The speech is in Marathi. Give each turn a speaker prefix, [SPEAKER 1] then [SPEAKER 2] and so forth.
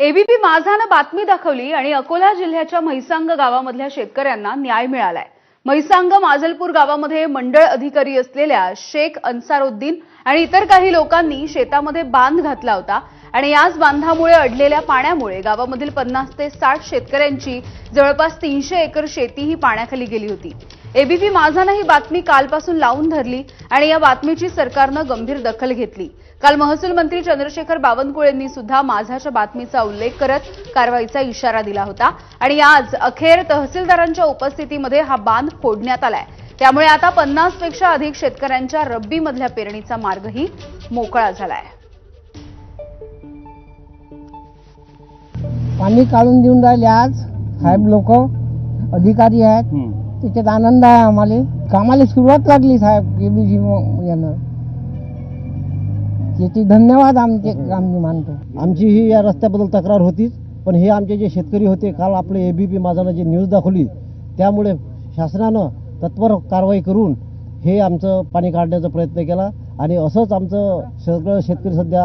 [SPEAKER 1] एबीपी माझानं बातमी दाखवली आणि अकोला जिल्ह्याच्या म्हैसांग गावामधल्या शेतकऱ्यांना न्याय मिळालाय. म्हैसांग माजलपूर गावामध्ये मंडळ अधिकारी असलेल्या शेख अन्सारुद्दीन आणि इतर काही लोकांनी शेतामध्ये बांध घातला होता आणि याच बांधामुळे अडलेल्या पाण्यामुळे गावामधील पन्नास ते साठ शेतकऱ्यांची जवळपास तीनशे एकर शेती ही पाण्याखाली गेली होती. एबीपी माझानं ही बातमी कालपासून लावून धरली आणि या बातमीची सरकारनं गंभीर दखल घेतली. काल महसूल मंत्री चंद्रशेखर बावनकुळेंनी सुद्धा माझाच्या बातमीचा उल्लेख करत कारवाईचा इशारा दिला होता आणि आज अखेर तहसीलदारांच्या उपस्थितीमध्ये हा बांध फोडण्यात आलाय. त्यामुळे आता पन्नासपेक्षा अधिक शेतकऱ्यांच्या रब्बी मधल्या पेरणीचा मार्गही मोकळा झालाय.
[SPEAKER 2] पाणी काढून देऊन राहिले आज साहेब लोक अधिकारी आहेत. त्याच्यात आनंद आहे आम्हाला. कामाला सुरुवात लागली साहेब केबीजी यानं त्याची धन्यवाद आमचे आम्ही मानतो.
[SPEAKER 3] आमची ही या रस्त्याबद्दल तक्रार होतीच पण हे आमचे जे शेतकरी होते काल आपले एबीपी माझानं जे न्यूज दाखवली त्यामुळे शासनानं तत्पर कारवाई करून हे आमचं पाणी काढण्याचा प्रयत्न केला. आणि असंच आमचं सगळं शेतकरी सध्या